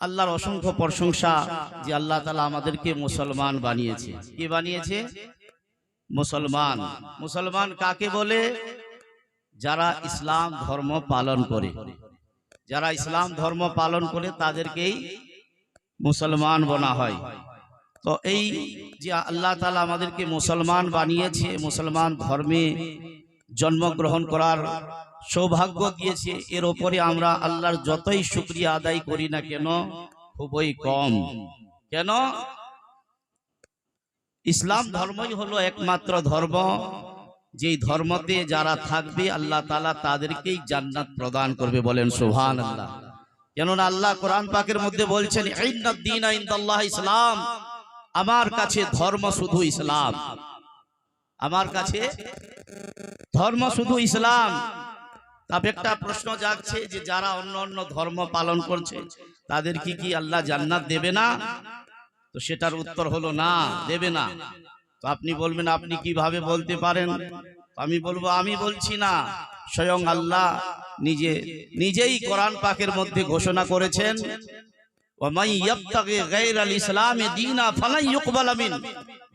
আল্লাহর অসংখ্য প্রশংসা যে আল্লাহ তালা আমাদেরকে মুসলমান বানিয়েছে। কি বানিয়েছে? মুসলমান। মুসলমান কাকে বলে? যারা ইসলাম ধর্ম পালন করে। যারা ইসলাম ধর্ম পালন করে তাদেরকেই মুসলমান বনা হয়। তো এই যে আল্লাহ তালা আমাদেরকে মুসলমান বানিয়েছে, মুসলমান ধর্মে জন্মগ্রহণ করার সৌভাগ্য দিয়েছে, এর ওপরে আমরা আল্লাহর যতই শুক্রিয়া আদায় করি না কেন, খুবই কম। কেন? ইসলাম ধর্মই হলো একমাত্র ধর্ম। যেই ধর্মতে যারা থাকবে, আল্লাহ তালা তাদেরকেই জান্নাত প্রদান করবে বলেন সুহান আল্লাহ কেননা আল্লাহ কোরআন পাকের মধ্যে বলছেন ইসলাম। আমার কাছে ধর্ম শুধু ইসলাম। আমার কাছে ধর্ম শুধু ইসলাম। তবে একটা প্রশ্ন জাগছে যে যারা অন্য অন্য ধর্ম পালন করছে, তাদের কি কি আল্লাহ জান্নাত দেবে না? তো সেটার উত্তর হলো না, দেবে না। তো আপনি বলবেন, আপনি কীভাবে বলতে পারেন? আমি বলব, আমি বলছি না। স্বয়ং আল্লাহ নিজে, নিজেই কোরআন পাকের মধ্যে ঘোষণা করেছেন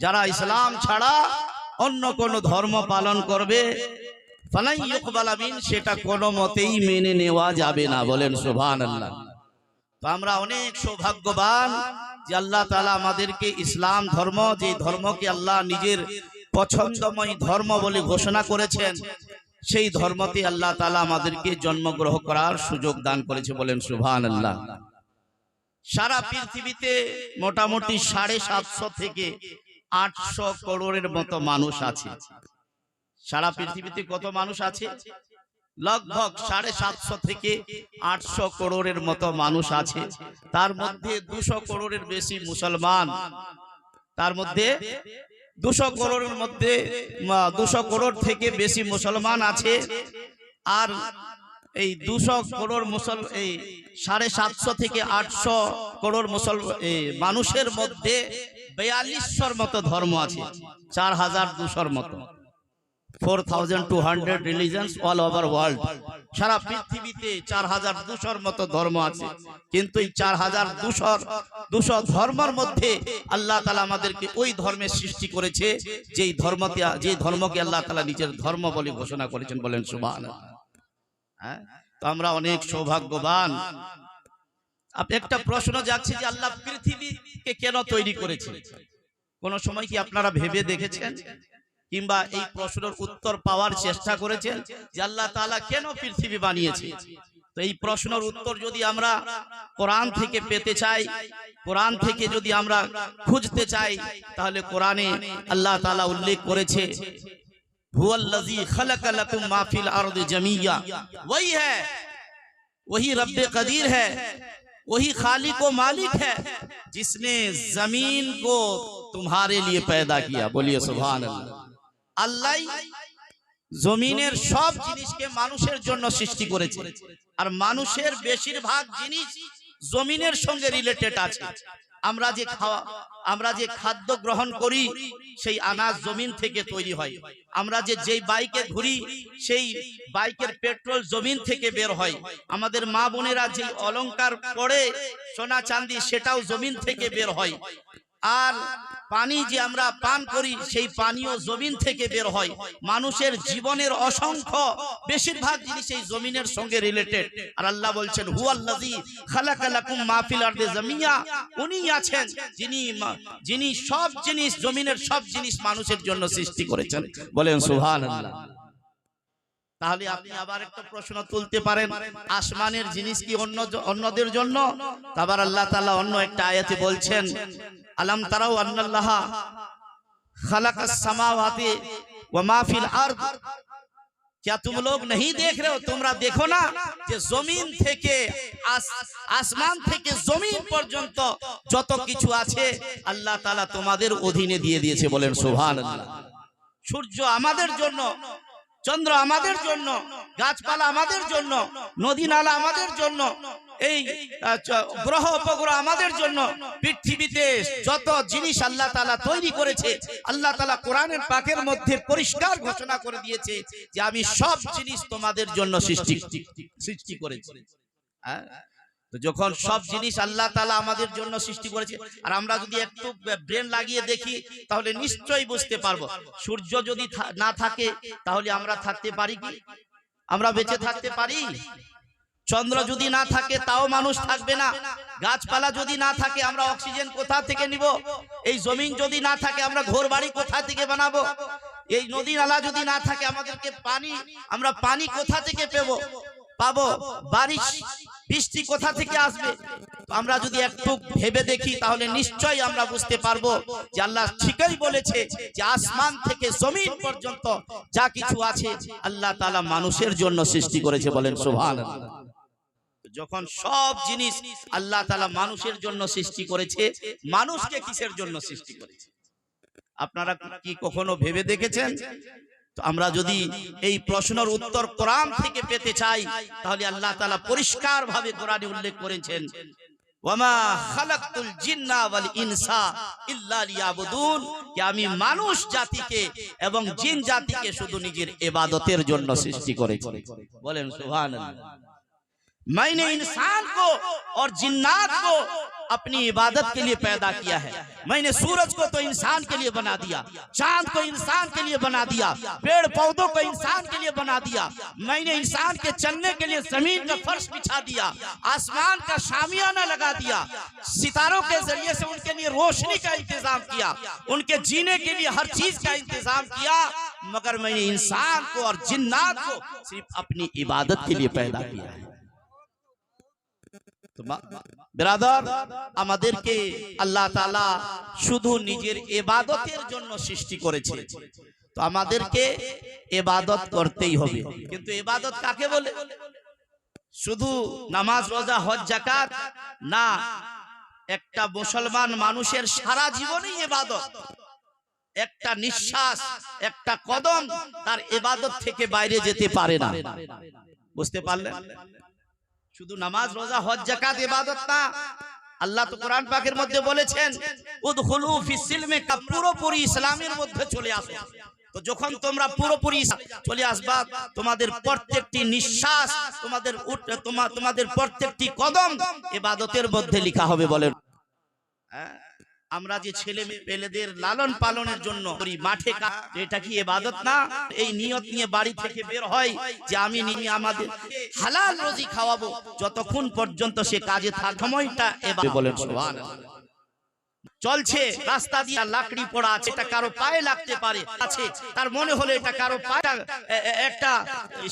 যারা ইসলাম ছাড়া অন্য কোন ধর্ম পালন করবে সেটা কোনো মতেই মেনে নেওয়া যাবে না বলেন সুবহানাল্লাহ। তো আমরা অনেক সৌভাগ্যবান যে আল্লাহ তাআলা আমাদেরকে ইসলাম ধর্ম যে ধর্মকে আল্লাহ নিজের পছন্দময় ধর্ম বলে ঘোষণা করেছেন সেই ধর্মতে আল্লাহ তাআলা আমাদেরকে জন্মগ্রহণ করার সুযোগ দান করেছে বলেন সুবহানাল্লাহ। সারা পৃথিবীতে মোটামুটি সাড়ে সাতশো থেকে আটশো করোড়ের মতো মানুষ আছে। সারা পৃথিবীতে কত মানুষ আছে? লগভগ সাড়ে সাতশো থেকে আটশো করোড়ের মতো মানুষ আছে। তার মধ্যে দুশো করোড়ের বেশি মুসলমান। তার মধ্যে দুশো করোড়ের মধ্যে দুশো করোড় থেকে বেশি মুসলমান আছে। আর এই দুশো করোড় মুসল এই সাড়ে সাতশো থেকে আটশো করোড় মুসল মানুষের মধ্যে বেয়াল্লিশশোর মতো ধর্ম আছে। চার হাজার দুশোর মতো। Four thousand two hundred religions all over world সারা পৃথিবীতে চার হাজার দুশোর মতো ধর্ম আছে। কিন্তু এই চার হাজার দুশোর, দুশো ধর্মের মধ্যে আল্লাহ তালা আমাদেরকে ওই ধর্মের সৃষ্টি করেছে, যেই ধর্মতে যে ধর্মকে আল্লাহ তালা নিজের ধর্ম বলে ঘোষণা করেছেন বলেন সুবাহ হ্যাঁ? তো আমরা অনেক সৌভাগ্যবান। আপ- একটা প্রশ্ন যাচ্ছে যে আল্লাহ পৃথিবীকে কেন তৈরি করেছে কোন সময় কি আপনারা ভেবে দেখেছেন? কিংবা এই প্রশ্নের উত্তর পাওয়ার চেষ্টা করেছেন যে আল্লাহ তালা কেন পৃথিবী বানিয়েছে তো এই প্রশ্নের উত্তর যদি আমরা কোরআন থেকে পেতে চাই কোরআন থেকে যদি আমরা খুঁজতে চাই তাহলে কোরআনে আল্লাহ তালা উল্লেখ করেছে वही है वही रब कदीर है वही खालिक व मालिक है जिसने ज़मीन को तुम्हारे लिए पैदा किया बोलिए सुबह अल्लाह আল্লাহ জমিনের সব জিনিসকে মানুষের জন্য সৃষ্টি করেছে। আর মানুষের বেশিরভাগ জিনিস জমিনের সঙ্গে রিলেটেড আছে। আমরা যে খাওয়া, আমরা যে খাদ্য গ্রহণ করি, সেই আনাজ জমিন থেকে তৈরি হয়। আমরা যে যেই বাইকে ঘুরি, সেই বাইকের পেট্রোল জমিন থেকে বের হয়। আমাদের মা বোনেরা যে অলংকার পরে সোনা চাঁদি, সেটাও জমিন থেকে বের হয়। আর পানি যে আমরা পান করি, সেই পানীয় জমিন থেকে বের হয়। মানুষের জীবনের অসংখ্য বেশিরভাগ জিনিস এই জমিনের সঙ্গে রিলেটেড আর আল্লাহ বলছেন, হুয়াল্লাযী খালাকালাকুম মা ফিল আরদি জামিয়া। উনি আছেন যিনি যিনি সব জিনিস, জমিনের সব জিনিস মানুষের জন্য সৃষ্টি করেছেন। বলেন, সুবহানাল্লাহ। তাহলে আপনি আবার একটা প্রশ্ন তুলতে পারেন আসমানের জিনিস কি অন্য অন্যদের জন্য আবার আল্লাহ তাআলা অন্য একটা আয়াতে বলছেন আলাম তারাও আন্নাল্লাহ খালাকাস সামাওয়াতি ওয়া মা ফিল আরদ क्या तुम लोग नहीं देख रहे हो তোমরা দেখো না যে জমিন থেকে আস- আসমান থেকে জমিন পর্যন্ত যত কিছু আছে আল্লাহ তাআলা তোমাদের অধীনে দিয়ে দিয়েছে বলেন সুবহানাল্লাহ সূর্য আমাদের জন্য চন্দ্র আমাদের জন্য, গাছপালা আমাদের জন্য, নদী নালা আমাদের জন্য, এই গ্রহ উপগ্রহ আমাদের জন্য, পৃথিবীতে যত জিনিস আল্লাহ তালা তৈরি করেছে, আল্লাহ তালা কোরআনের পাকের মধ্যে পরিষ্কার ঘোষণা করে দিয়েছে যে আমি সব জিনিস তোমাদের জন্য সৃষ্টি সৃষ্টি করেছি হ্যাঁ? তো যখন সব জিনিস আল্লাহ তালা আমাদের জন্য সৃষ্টি করেছে। আর আমরা যদি একটু ব্রেন লাগিয়ে দেখি তাহলে নিশ্চয়ই বুঝতে পারব। সূর্য যদি না থাকে তাহলে আমরা থাকতে পারি কি? আমরা বেঁচে থাকতে পারি। চন্দ্র যদি না থাকে তাও মানুষ থাকবে না। গাছপালা যদি না থাকে আমরা অক্সিজেন কোথা থেকে নিব? এই জমিন যদি না থাকে আমরা ঘর বাড়ি কোথা থেকে বানাবো? এই নদী নালা যদি না থাকে আমাদেরকে পানি আমরা পানি কোথা থেকে পেবো পাবো বারিশ বৃষ্টি কোথা থেকে আসবে? আমরা যদি একটু ভেবে দেখি, তাহলে নিশ্চয়ই আমরা বুঝতে পারব যে আল্লাহ ঠিকই বলেছে যে আসমান থেকে জমিন পর্যন্ত যা কিছু আছে আল্লাহ তাআলা মানুষের জন্য সৃষ্টি করেছে বলেন সুবহানাল্লাহ। যখন সব জিনিস আল্লাহ তাআলা মানুষের জন্য সৃষ্টি করেছে, মানুষকে কিসের জন্য সৃষ্টি করেছে? আপনারা কি কখনো ভেবে দেখেছেন? আমরা যদি এই প্রশ্নের উত্তর কোরআন থেকে পেতে চাই, তাহলে আল্লাহ তালা পরিষ্কার ভাবে কোরআনে উল্লেখ করেছেন। আমি মানুষ জাতিকে এবং জিন জাতিকে শুধু নিজের এবাদতের জন্য সৃষ্টি করেছি। বলেন সুবহানাল্লাহ। मैंने इंसान को और जिन्नात को अपनी इबादत के लिए पैदा किया है। मैंने सूरज को तो इंसान के लिए बना दिया। चाँद को इंसान के लिए बना दिया। पेड़ पौधों को इंसान के लिए बना दिया। मैंने इंसान के चलने के लिए ज़मीन का फर्श बिछा दिया। आसमान का शामियाना लगा दिया। सितारों के ज़रिए से उनके लिए रोशनी का इंतज़ाम किया। उनके जीने के लिए हर चीज़ का इंतज़ाम किया। मगर मैंने इंसान को और जिन्नात को सिर्फ़ अपनी इबादत के लिए पैदा किया है ব্রাদার, আমাদেরকে আল্লাহ তাআলা শুধু নিজের এবাদতের জন্য সৃষ্টি করেছে। তো আমাদেরকে এবাদত করতেই হবে। কিন্তু এবাদত কাকে বলে? শুধু নামাজ, রোজা, হজ জাকাত না, একটা মুসলমান মানুষের সারা জীবনই এবাদত একটা নিঃশ্বাস, একটা কদম তার এবাদত থেকে বাইরে যেতে পারে না। বুঝতে পারলেন? শুধু নামাজ, রোজা, হজ জাকাত ইবাদত না। আল্লাহ তো কোরআন পাকের মধ্যে বলেছেন, উদখুলু ফিস সিলমে কা পুরোপুরি ইসলামের মধ্যে চলে আসো। তো যখন তোমরা পুরোপুরি চলে আসবা, তোমাদের প্রত্যেকটি নিঃশ্বাস, তোমাদের তোমাদের প্রত্যেকটি কদম ইবাদতের মধ্যে লেখা হবে বলেন। হ্যাঁ? আমরা যে ছেলে মেয়ে পেলেদের লালন পালনের জন্য করি। মাঠে এটা কি এবাদত না? এই নিয়ত নিয়ে বাড়ি থেকে বের হয় যে আমি নিয়ে আমাদের হালাল রোজি খাওয়াবো। যতক্ষণ পর্যন্ত সে কাজে থাক সময়টা এবার বলেন। চলছে। রাস্তা দিয়ে লাকড়ি পড়া আছে এটা কারও পায়ে লাগতে পারে আছে। তার মনে হলে এটা কারও পায়ে একটা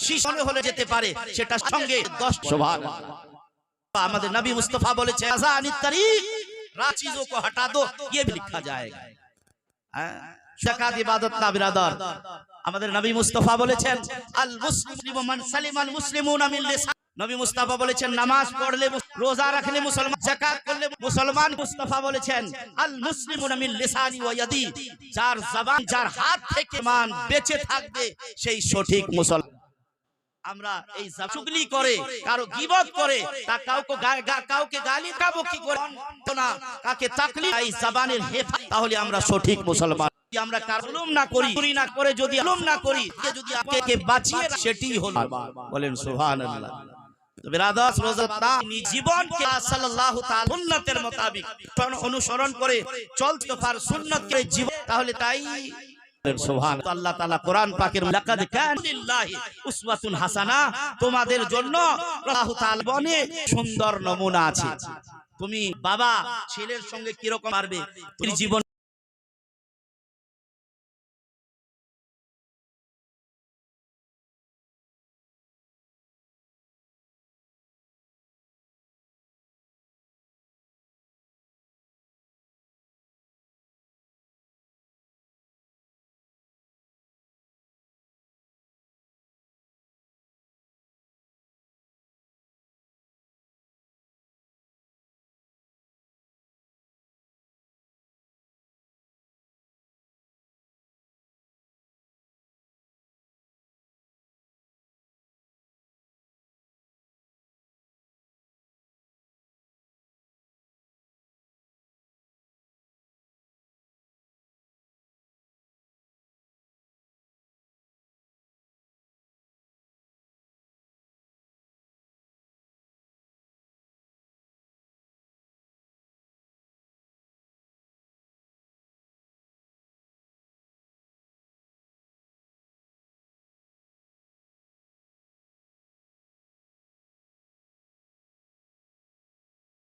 শীষ মনে হলে যেতে পারে। সেটা সঙ্গে দশ। আমাদের নবী মুস্তফা বলেছে আজানি তারিক रात चीजों को हटा दो ये भी लिखा जाएगा জাকাত ইবাদত না বিরাদর আমাদের নবী মুস্তাফা বলেছেন আল মুসলিমু মান সালিমাল মুসলিমুনা মিন লিসান নবী মুস্তাফা বলেছেন নামাজ পড়লে মুস- রোজা রাখলে মুসলমান যাকাত করলে মুসলমান মুস্তাফা বলেছেন আল মুসলিমুনা মিন লিসানি ওয়া ইয়াদি যার জবান যার হাত থেকে মান বেঁচে থাকবে সেই সঠিক মুসলমান আমরা এই চুগলি করে কারও গিবত করে তা কাউকে কাউকে গালি কাবো কি করে? না কাকে তাকলিফ এই জবানের হেফা তাহলে আমরা সঠিক মুসলমান। আমরা না করি না করে যদি না করি যদি আপনাকে বাঁচিয়ে সেটি হলো বলেন সুবহানাল্লাহ। অনুসরণ করে চলতে পার সুন্নাত করে জীবন তাহলে তাই সুবহান আল্লাহ তাআলা কোরআন পাকের লাকাদ কান উসওয়াতুন হাসানা তোমাদের জন্য আল্লাহ তাআলা বনে সুন্দর নমুনা আছে। তুমি বাবা ছেলের সঙ্গে কীরকম পারবে। তুমি জীবন